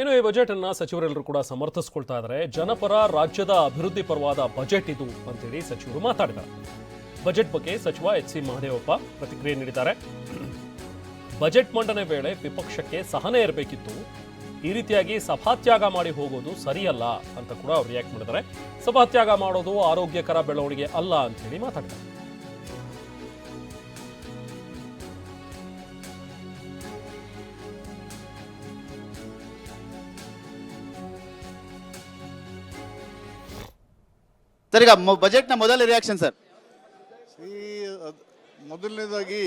ಇನ್ನು ಈ ಬಜೆಟ್ ಅನ್ನ ಸಚಿವರೆಲ್ಲರೂ ಕೂಡ ಸಮರ್ಥಿಸ್ಕೊಳ್ತಾ ಇದ್ದಾರೆ ಜನಪರ ರಾಜ್ಯದ ಅಭಿವೃದ್ಧಿ ಪರವಾದ ಬಜೆಟ್ ಇದು ಅಂತೇಳಿ ಸಚಿವರು ಮಾತಾಡಿದ್ದಾರೆ. ಬಜೆಟ್ ಬಗ್ಗೆ ಸಚಿವ ಎಚ್ ಸಿ ಮಹದೇವಪ್ಪ ಪ್ರತಿಕ್ರಿಯೆ ನೀಡಿದ್ದಾರೆ. ಬಜೆಟ್ ಮಂಡನೆ ವೇಳೆ ವಿಪಕ್ಷಕ್ಕೆ ಸಹನೆ ಇರಬೇಕಿತ್ತು. ಈ ರೀತಿಯಾಗಿ ಸಭಾತ್ಯಾಗ ಮಾಡಿ ಹೋಗೋದು ಸರಿಯಲ್ಲ ಅಂತ ಕೂಡ ಅವರು ರಿಯಾಕ್ಟ್ ಮಾಡಿದ್ದಾರೆ. ಸಭಾತ್ಯಾಗ ಮಾಡೋದು ಆರೋಗ್ಯಕರ ಬೆಳವಣಿಗೆ ಅಲ್ಲ ಅಂತ ಹೇಳಿ ಮಾತಾಡಿದ್ದಾರೆ. ಸರ್, ಈಗ ಬಜೆಟ್ನ ಮೊದಲ ರಿಯಾಕ್ಷನ್ ಸರ್. ಈ ಮೊದಲನೇದಾಗಿ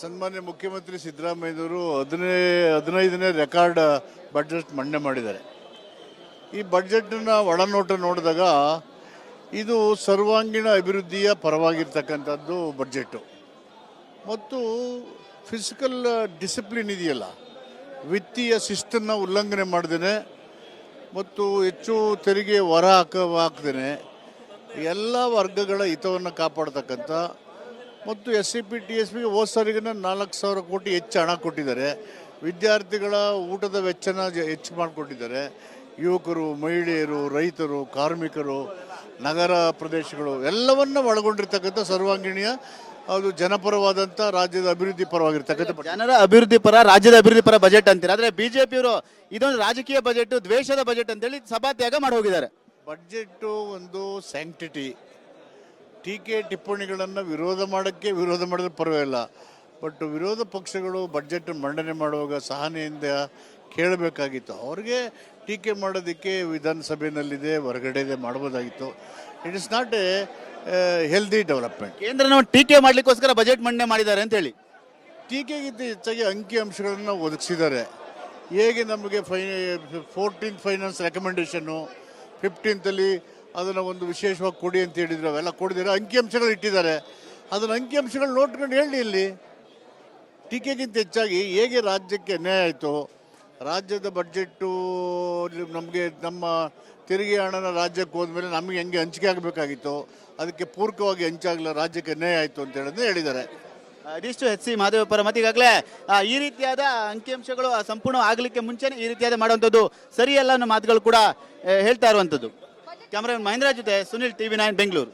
ಸನ್ಮಾನ್ಯ ಮುಖ್ಯಮಂತ್ರಿ ಸಿದ್ದರಾಮಯ್ಯನವರು ಹದಿನೈ, ಹದಿನೈದನೇ ರೆಕಾರ್ಡ್ ಬಡ್ಜೆಟ್ ಮಂಡನೆ ಮಾಡಿದ್ದಾರೆ. ಈ ಬಡ್ಜೆಟ್ನ ಒಳನೋಟ ನೋಡಿದಾಗ ಇದು ಸರ್ವಾಂಗೀಣ ಅಭಿವೃದ್ಧಿಯ ಪರವಾಗಿರ್ತಕ್ಕಂಥದ್ದು ಬಡ್ಜೆಟ್ಟು ಮತ್ತು ಫಿಸಿಕಲ್ ಡಿಸಿಪ್ಲಿನ್ ಇದೆಯಲ್ಲ, ವಿತ್ತೀಯ ಶಿಸ್ತನ್ನು ಉಲ್ಲಂಘನೆ ಮಾಡ್ದೇನೆ ಮತ್ತು ಹೆಚ್ಚು ತೆರಿಗೆ ಹೊರ ಹಾಕ ಎಲ್ಲ ವರ್ಗಗಳ ಹಿತವನ್ನು ಕಾಪಾಡ್ತಕ್ಕಂಥ ಮತ್ತು S C P, T S ಪಿಗೆ ಹೋದ ಸಾರಿಗಿನ ನಾಲ್ಕು ಸಾವಿರ ಕೋಟಿ ಹೆಚ್ಚು ಹಣ ಕೊಟ್ಟಿದ್ದಾರೆ. ವಿದ್ಯಾರ್ಥಿಗಳ ಊಟದ ವೆಚ್ಚನ ಹೆಚ್ಚು ಮಾಡಿಕೊಟ್ಟಿದ್ದಾರೆ. ಯುವಕರು, ಮಹಿಳೆಯರು, ರೈತರು, ಕಾರ್ಮಿಕರು, ನಗರ ಪ್ರದೇಶಗಳು ಎಲ್ಲವನ್ನ ಒಳಗೊಂಡಿರ್ತಕ್ಕಂಥ ಸರ್ವಾಂಗೀಣಿಯ ಅದು ಜನಪರವಾದಂಥ ರಾಜ್ಯದ ಅಭಿವೃದ್ಧಿ ಪರವಾಗಿರ್ತಕ್ಕಂಥ. ಜನರ ಅಭಿವೃದ್ಧಿ ಪರ ರಾಜ್ಯದ ಅಭಿವೃದ್ಧಿ ಪರ ಬಜೆಟ್ ಅಂತೀರ? ಆದ್ರೆ ಬಿಜೆಪಿಯವರು ಇದೊಂದು ರಾಜಕೀಯ ಬಜೆಟ್ ದ್ವೇಷದ ಬಜೆಟ್ ಅಂತೇಳಿ ಸಭಾತ್ಯಾಗ ಮಾಡಿ ಹೋಗಿದ್ದಾರೆ. ಬಡ್ಜೆಟ್ಟು ಒಂದು ಸ್ಯಾಂಕ್ಟಿಟಿ ಟೀಕೆ ಟಿಪ್ಪಣಿಗಳನ್ನು ವಿರೋಧ ಮಾಡೋಕ್ಕೆ ವಿರೋಧ ಮಾಡಿದ್ರೆ ಪರವಾಗಿಲ್ಲ. ಬಟ್ ವಿರೋಧ ಪಕ್ಷಗಳು ಬಜೆಟ್ ಮಂಡನೆ ಮಾಡುವಾಗ ಸಹನೆಯಿಂದ ಕೇಳಬೇಕಾಗಿತ್ತು. ಅವ್ರಿಗೆ ಟೀಕೆ ಮಾಡೋದಕ್ಕೆ ವಿಧಾನಸಭೆಯಲ್ಲಿದೆ ಹೊರಗಡೆ ಇದೆ ಮಾಡ್ಬೋದಾಗಿತ್ತು. It is not a healthy development ಕೇಂದ್ರನ ಟೀಕೆ ಮಾಡಲಿಕ್ಕೋಸ್ಕರ ಬಜೆಟ್ ಮಂಡನೆ ಮಾಡಿದ್ದಾರೆ ಅಂತ ಹೇಳಿ. ಟೀಕೆಗಿಂತ ಹೆಚ್ಚಾಗಿ ಅಂಕಿ ಅಂಶಗಳನ್ನು ಒದಗಿಸಿದ್ದಾರೆ. ಹೇಗೆ ನಮಗೆ ಫೈ ಫೋರ್ಟೀನ್ ಫೈನಾನ್ಸ್ ರೆಕಮೆಂಡೇಷನ್ನು ಫಿಫ್ಟೀನ್ತಲ್ಲಿ ಅದನ್ನು ಒಂದು ವಿಶೇಷವಾಗಿ ಕೊಡಿ ಅಂತ ಹೇಳಿದ್ರು ಅವೆಲ್ಲ ಕೊಡಿದ್ರೆ ಅಂಕಿಅಂಶಗಳು ಇಟ್ಟಿದ್ದಾರೆ. ಅದನ್ನು ಅಂಕಿಅಂಶಗಳು ನೋಡ್ಕೊಂಡು ಹೇಳಿ ಇಲ್ಲಿ. ಟೀಕೆಗಿಂತ ಹೆಚ್ಚಾಗಿ ಹೇಗೆ ರಾಜ್ಯಕ್ಕೆ ಅನ್ಯಾಯ ಆಯಿತು ರಾಜ್ಯದ ಬಡ್ಜೆಟ್ಟು ನಮಗೆ ನಮ್ಮ ತೆರಿಗೆ ಹಣನ ರಾಜ್ಯಕ್ಕೆ ಹೋದ್ಮೇಲೆ ನಮಗೆ ಹೆಂಗೆ ಹಂಚಿಕೆ ಆಗಬೇಕಾಗಿತ್ತು, ಅದಕ್ಕೆ ಪೂರಕವಾಗಿ ಹಂಚಾಗಲ್ಲ ರಾಜ್ಯಕ್ಕೆ ಅನ್ಯಾಯ ಆಯಿತು ಅಂತ ಹೇಳಿದ್ರೆ ಹೇಳಿದ್ದಾರೆ. ಇದಿಷ್ಟು ಎಚ್ ಸಿ ಮಹದೇವಪ್ಪರ ಮತ್ತೆ ಈಗಾಗಲೇ ಈ ರೀತಿಯಾದ ಅಂಕಿಅಂಶಗಳು ಸಂಪೂರ್ಣ ಆಗಲಿಕ್ಕೆ ಮುಂಚೆನೆ ಈ ರೀತಿಯಾದ ಮಾಡುವಂಥದ್ದು ಸರಿಯಲ್ಲ ಅನ್ನೋ ಮಾತುಗಳು ಕೂಡ ಹೇಳ್ತಾ ಇರುವಂಥದ್ದು. ಕ್ಯಾಮ್ರಾಮನ್ ಮಹೇಂದ್ರ ಜೊತೆ ಸುನಿಲ್ ಟಿವಿ ನೈನ್ ಬೆಂಗಳೂರು.